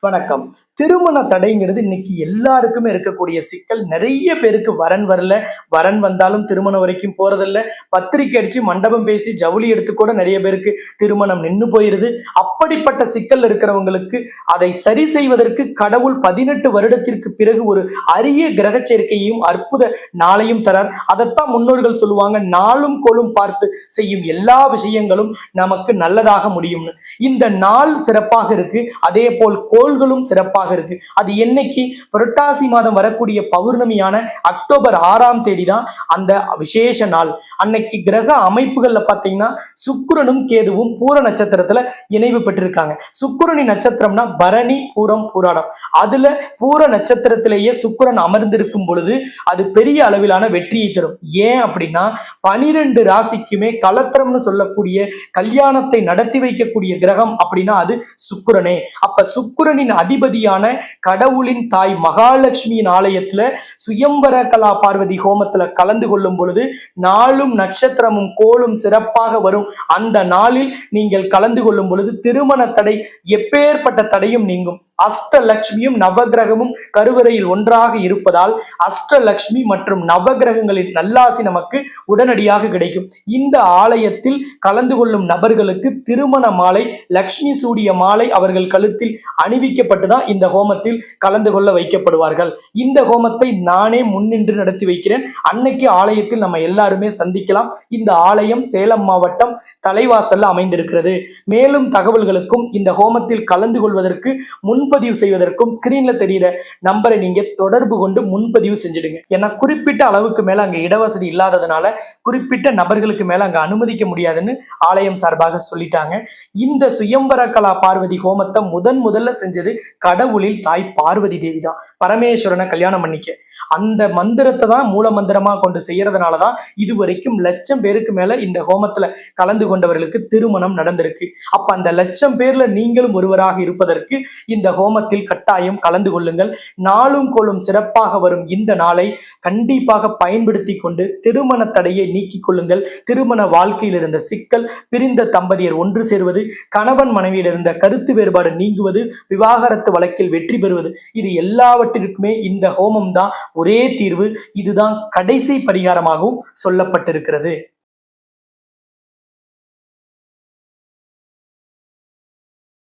வணக்கம். திருமண தடைங்கிறது இன்னைக்கு எல்லாருக்குமே இருக்கக்கூடிய சிக்கல். நிறைய பேருக்கு வரன் வரல. வரன் வந்தாலும் திருமணம் வரைக்கும் போறதில்ல. பத்திரிக்கை அடிச்சு மண்டபம் பேசி ஜவுளி எடுத்து கூட நிறைய பேருக்கு திருமணம் நின்னு போயிருது. அப்படிப்பட்ட சிக்கல் இருக்கிறவங்களுக்கு அதை சரி செய்வதற்கு கடவுள் பதினெட்டு வருடத்திற்கு பிறகு ஒரு அரிய கிரக சேர்க்கையையும் அற்புத நாளையும் தரார். அதைத்தான் முன்னோர்கள் சொல்லுவாங்க நாளும் கோளும் பார்த்து செய்யும் எல்லா விஷயங்களும் நமக்கு நல்லதாக முடியும்னு. இந்த நாள் சிறப்பாக இருக்கு. அதே போல் கோ கோள்களும் சிறப்பாக இருக்கு. அது என்னைக்கு புரட்டாசி மாதம் வரக்கூடிய பௌர்ணமியான அக்டோபர் ஆறாம் தேதி தான் அந்த விசேஷ நாள். அன்னைக்கு கிரக அமைப்புகள்ல பாத்தீங்கன்னா சுக்கிரனும் கேதுவும் பூர நட்சத்திரத்துல இணைவு பெற்றிருக்காங்க. சுக்கிரனி நட்சத்திரம்னா பரணி பூரம் பூராடம். அதுல பூர நட்சத்திரத்திலேயே சுக்கிரன் அமர்ந்திருக்கும் பொழுது அது பெரிய அளவிலான வெற்றியை தரும். ஏன் அப்படின்னா பனிரெண்டு ராசிக்குமே கலத்திரம்னு சொல்லக்கூடிய கல்யாணத்தை நடத்தி வைக்கக்கூடிய கிரகம் அப்படின்னா அது சுக்கிரனே. அப்ப சுக்கிரனின் அதிபதியான கடவுளின் தாய் மகாலட்சுமியின் ஆலயத்துல சுயம்பர கலா பார்வதி ஹோமத்துல கலந்து கொள்ளும் பொழுது நாளும் நட்சத்திரமும் கோளும் சிறப்பாக வரும். அந்த நாளில் நீங்கள் கலந்து கொள்ளும் பொழுது திருமண தடை எப்பேற்பட்ட தடையும் நீங்கும். அஷ்டலட்சுமியும் நவகிரகமும் கருவறையில் ஒன்றாக இருப்பதால் அஷ்டலட்சுமி மற்றும் நவகிரகங்களின் நல்லாசி நமக்கு உடனடியாக கிடைக்கும். இந்த ஆலயத்தில் கலந்து கொள்ளும் நபர்களுக்கு திருமண மாலை லக்ஷ்மி சூடிய மாலை அவர்கள் கழுத்தில் அணிவிக்கப்பட்டுதான் இந்த ஹோமத்தில் கலந்து கொள்ள வைக்கப்படுவார்கள். இந்த ஹோமத்தை நானே முன்னின்று நடத்தி வைக்கிறேன். அன்னைக்கு ஆலயத்தில் நம்ம எல்லாருமே சந்திக்கலாம். இந்த ஆலயம் சேலம் மாவட்டம் தலைவாசல்ல அமைந்திருக்கிறது. மேலும் தகவல்களுக்கும் இந்த ஹோமத்தில் கலந்து கொள்வதற்கு முன்பதிவு செய்வதற்கும் ஸ்கிரீன்ல தெரியிற நம்பரை நீங்க தொடர்பு கொண்டு முன்பதிவு செஞ்சிடுங்க. ஏன்னா குறிப்பிட்ட அளவுக்கு மேல அங்க இடவசதி இல்லாததுனால குறிப்பிட்ட நபர்களுக்கு மேல அங்க அனுமதிக்க முடியாதுன்னு ஆலயம் சார்பாக சொல்லிட்டாங்க. இந்த சுயம்பர கலா பார்வதி ஹோமத்தை முதன் முதல்ல செஞ்சது கடவுளில் தாய் பார்வதி தேவி தான் பரமேஸ்வரனை கல்யாணம் பண்ணிக்க. அந்த மந்திரத்தை தான் மூல மந்திரமா கொண்டு செய்யறதுனால தான் இதுவரைக்கும் லட்சம் பேருக்கு மேல இந்த ஹோமத்துல கலந்து கொண்டவர்களுக்கு திருமணம் நடந்திருக்கு. அப்ப அந்த லட்சம் பேர்ல நீங்களும் ஒருவராக இருப்பதற்கு இந்த ஹோமத்தில் கட்டாயம் கலந்து கொள்ளுங்கள். நாளும் கோளும் சிறப்பாக வரும் இந்த நாளை கண்டிப்பாக பயன்படுத்தி கொண்டு திருமண தடையை நீக்கிக் கொள்ளுங்கள். திருமண வாழ்க்கையில் இருந்த சிக்கல் பிரிந்த தம்பதியர் ஒன்று சேருவது கணவன் மனைவியில் இருந்த கருத்து வேறுபாடு நீங்குவது விவாகரத்து வழக்கில் வெற்றி பெறுவது இது எல்லாவற்றிற்குமே இந்த ஹோமம் தான் ஒரே தீர்வு. இதுதான் கடைசி பரிகாரமாகவும் சொல்லப்பட்டிருக்கிறது.